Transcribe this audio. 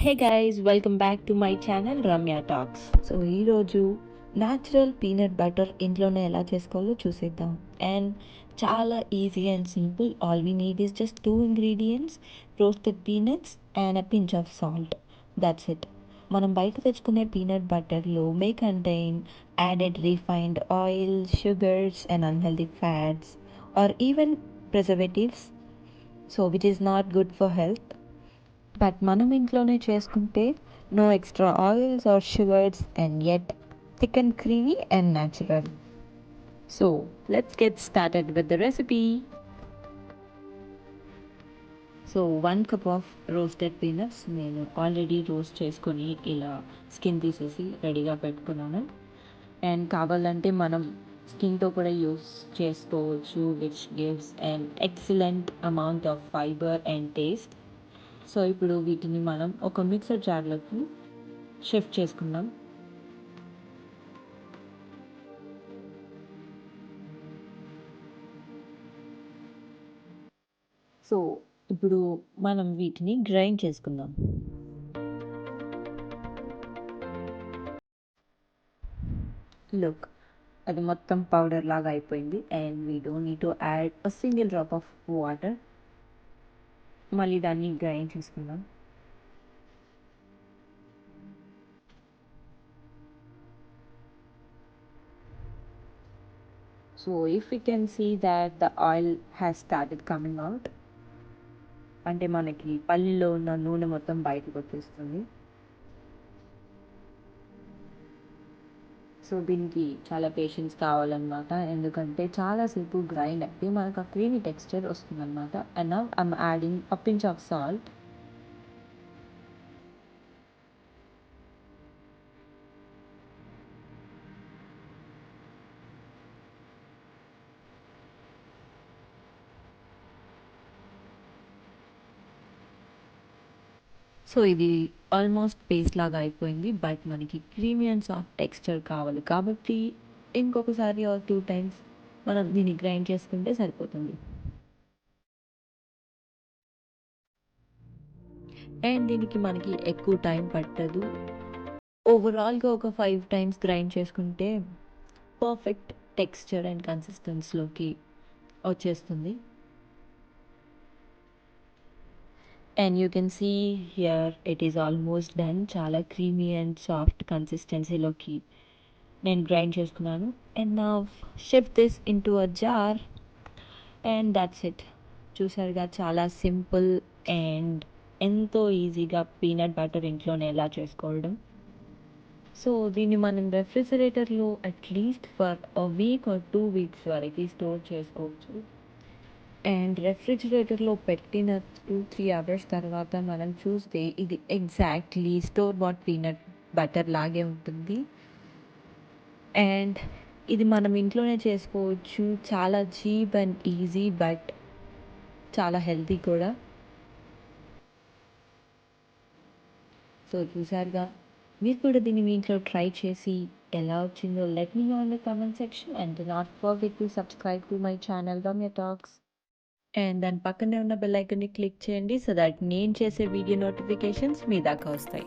Hey guys welcome back to my channel Ramya talks so ఈరోజు natural peanut butter ఇంట్లోనే ఎలా చేసుకోవాలో చూసేద్దాం. అండ్ చాలా easy and simple all we need is just two ingredients roasted peanuts and a pinch of salt that's it మనం బయట తెచ్చుకునే peanut బటర్లో may contain added refined oil sugars and unhealthy fats or even preservatives so which is not good for health but మనం ఇంట్లోనే చేసుకుంటే no extra oils or sugars and yet thick and creamy and natural so let's get started with the recipe so one cup of roasted peanuts నేను already roast చేసుకొని ఇలా skin తీసేసి రెడీగా పెట్టుకున్నాను. And కావాలంటే మనం స్కిన్తో కూడా యూస్ చేసుకోవచ్చు which gives and excellent amount of fibre and taste so ఇప్పుడు వీటిని మనం ఒక మిక్సర్ జార్లోకి షిఫ్ట్ చేసుకుందాం. సో ఇప్పుడు మనం వీటిని గ్రైండ్ చేసుకుందాం. లుక్ అది మొత్తం పౌడర్ లాగా అయిపోయింది. And we don't need to add a single drop of water మళ్ళీ దాన్ని గ్రైండ్ చేసుకుందాం? So if you can see that the oil has started coming out అంటే మనకి పల్లిలో ఉన్న నూనె మొత్తం బయటకు వచ్చేస్తుంది. సో దీనికి చాలా పేషెన్స్ కావాలన్నమాట. ఎందుకంటే చాలాసేపు గ్రైండ్ అయితే మనకు ఆ క్రీమీ టెక్స్చర్ వస్తుందన్నమాట. And now I'm adding a pinch of salt so ఇది ఆల్మోస్ట్ పేస్ట్ లాగా అయిపోయింది బట్ మనకి క్రీమీ అండ్ సాఫ్ట్ టెక్స్చర్ కావాలి కాబట్టి ఇంకొకసారి ఆర్ టూ టైమ్స్ మనం దీన్ని గ్రైండ్ చేసుకుంటే సరిపోతుంది. అండ్ దీనికి మనకి ఎక్కువ టైం పట్టదు. ఓవరాల్గా ఒక ఫైవ్ టైమ్స్ గ్రైండ్ చేసుకుంటే పర్ఫెక్ట్ టెక్స్చర్ అండ్ కన్సిస్టెన్స్లోకి వచ్చేస్తుంది. And you can see here it is almost done చాలా క్రీమీ అండ్ సాఫ్ట్ కన్సిస్టెన్సీలోకి నేను గ్రైండ్ చేసుకున్నాను. అండ్ నా shift this into a jar and that's it చూసారుగా చాలా సింపుల్ అండ్ ఎంతో ఈజీగా పీనట్ బటర్ ఇంట్లోనే ఎలా చేసుకోవడం. సో దీన్ని మనం రెఫ్రిజిరేటర్లో at least for a week or two weeks వరకు స్టోర్ చేసుకోవచ్చు. అండ్ రెఫ్రిజిరేటర్లో పెట్టిన టూ త్రీ అవర్స్ తర్వాత మనం చూస్తే ఇది exactly store bought peanut butter లాగే ఉంటుంది. అండ్ ఇది మనం ఇంట్లోనే చేసుకోవచ్చు. చాలా చీప్ అండ్ ఈజీ బట్ చాలా హెల్తీ కూడా. సో చూసారుగా? మీరు కూడా దీన్ని మీ ఇంట్లో ట్రై చేసి ఎలా వచ్చిందో let me know in the comment section and not forget to subscribe to my channel Ramya talks and దాని పక్కనే ఉన్న బెల్ ఐకాన్ని క్లిక్ చేయండి సో దట్ నేను చేసే వీడియో నోటిఫికేషన్స్ మీ దాకా వస్తాయి.